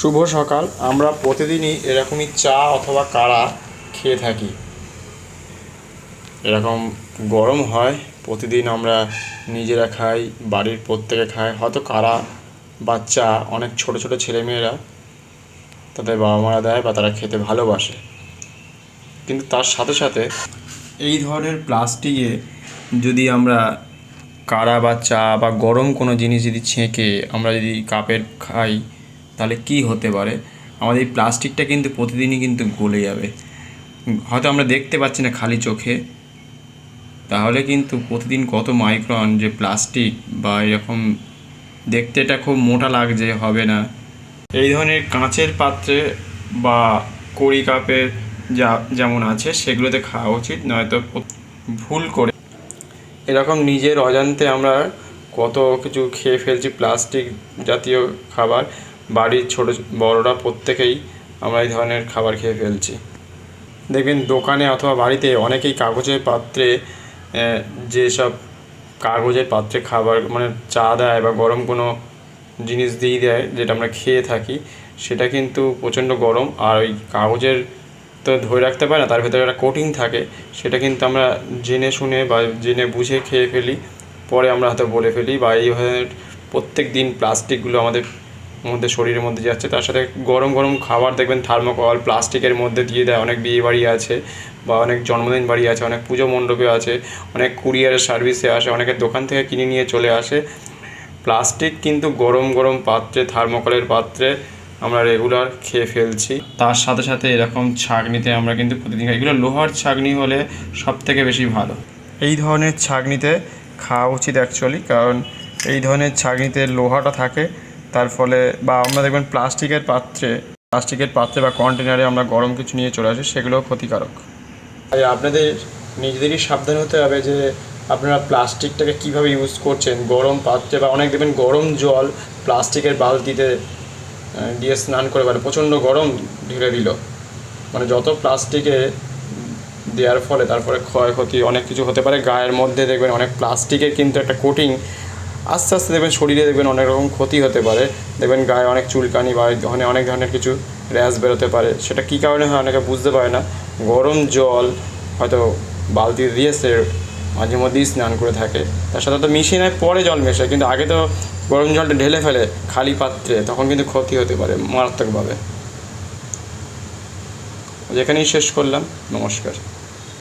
শুভ সকাল। আমরা প্রতিদিনই এরকমই চা অথবা কাড়া খেয়ে থাকি। এরকম গরম হয়, প্রতিদিন আমরা নিজেরা খাই, বাড়ির প্রত্যেকে খায় হয়তো কারা বাচ্চা, অনেক ছোট ছোট ছেলেমেয়েরা, তাদের বাবা মারা দেয় বা তারা খেতে ভালোবাসে। কিন্তু তার সাথে সাথে এই ধরনের প্লাস্টিকে যদি আমরা কাড়া বা চা বা গরম কোনো জিনিস যদি ছেঁকে, আমরা যদি কাপের খাই তাহলে কি হতে পারে? আমাদের এই প্লাস্টিকটা কিন্তু প্রতিদিনই কিন্তু গলে যাবে। হয়তো আমরা দেখতে পাচ্ছি না খালি চোখে। তাহলে কিন্তু প্রতিদিন কত মাইক্রন যে প্লাস্টিক বা এরকম দেখতে এটা খুব মোটা লাগছে, হবে না। এই ধরনের কাঁচের পাত্রে বা কড়ি কাপের যা, যেমন আছে, সেগুলোতে খাওয়া উচিত, নয়তো ভুল করে। এরকম নিজের অজান্তে আমরা কত কিছু খেয়ে ফেলছি, প্লাস্টিক জাতীয় খাবার। বাড়ির ছোট বড়রা প্রত্যেকেই আমরা এই ধরনের খাবার খেয়ে ফেলছি। দেখবেন দোকানে অথবা বাড়িতে অনেকেই কাগজের পাত্রে যেসব কাগজের পাত্রে খাবার মানে চা দেয় বা গরম কোনো জিনিস দিয়ে দেয়, যেটা আমরা খেয়ে থাকি, সেটা কিন্তু প্রচণ্ড গরম আর ওই কাগজের তো ধরে রাখতে পারে না, তার ভেতরে একটা কোটিং থাকে, সেটা কিন্তু আমরা জেনে শুনে বা জেনে বুঝে খেয়ে ফেলি, পরে আমরা হয়তো বলে ফেলি বা এই প্রত্যেক দিন প্লাস্টিকগুলো আমাদের মধ্যে শরীরের মধ্যে যাচ্ছে, তার সাথে গরম গরম খাবার দেখবেন থার্মোকল, প্লাস্টিকের মধ্যে দিয়ে দেয়, অনেক বিয়ে বাড়ি আছে বা অনেক জন্মদিন বাড়ি আছে, অনেক পুজো মণ্ডপে আছে, অনেক কুরিয়ারের সার্ভিসে আসে অনেকের দোকান থেকে কিনে নিয়ে চলে আসে। প্লাস্টিক কিন্তু গরম গরম পাত্রে, থার্মোকলের পাত্রে আমরা রেগুলার খেয়ে ফেলছি। তার সাথে সাথে এরকম ছাঁকনিতে আমরা কিন্তু প্রতিদিন এগুলো লোহার ছাঁকনি হলে সব থেকে বেশি ভালো। এই ধরনের ছাঁকনিতে খাওয়া উচিত অ্যাকচুয়ালি কারণ এই ধরনের ছাঁকনিতে লোহাটা থাকে তার ফলে বা আমরা দেখবেন প্লাস্টিকের পাত্রে প্লাস্টিকের পাত্রে বা কন্টেনারে আমরা গরম কিছু নিয়ে চলে আসি, সেগুলোও ক্ষতিকারক। তাই আপনাদের নিজেদেরই সাবধান হতে হবে যে আপনারা প্লাস্টিকটাকে কীভাবে ইউজ করছেন। গরম পাত্রে বা অনেক দেখবেন গরম জল প্লাস্টিকের বালতিতে দিয়ে স্নান করে মানে প্রচণ্ড গরম ঢেলে দিল। মানে যত প্লাস্টিকে দেওয়ার ফলে তারপরে ক্ষয়ক্ষতি অনেক কিছু হতে পারে। গায়ের মধ্যে দেখবেন অনেক প্লাস্টিকের কিন্তু একটা কোটিং আস্তে আস্তে দেখবেন শরীরে দেখবেন অনেক রকম ক্ষতি হতে পারে। দেখবেন গায়ে অনেক চুলকানি বা অনেক অনেক ধরনের কিছু র্যাশ বেরোতে পারে। সেটা কী কারণে হয় অনেকে বুঝতে পারে না। গরম জল, হয়তো বালতি দিয়ে সে মাঝে মধ্যেই স্নান করে থাকে। তার সাথে তো মিশিয়ে নেয় পরে জল মেশায়, কিন্তু আগে তো গরম জলটা ঢেলে ফেলে খালি পাত্রে, তখন কিন্তু ক্ষতি হতে পারে মারাত্মকভাবে। যেখানেই শেষ করলাম, নমস্কার।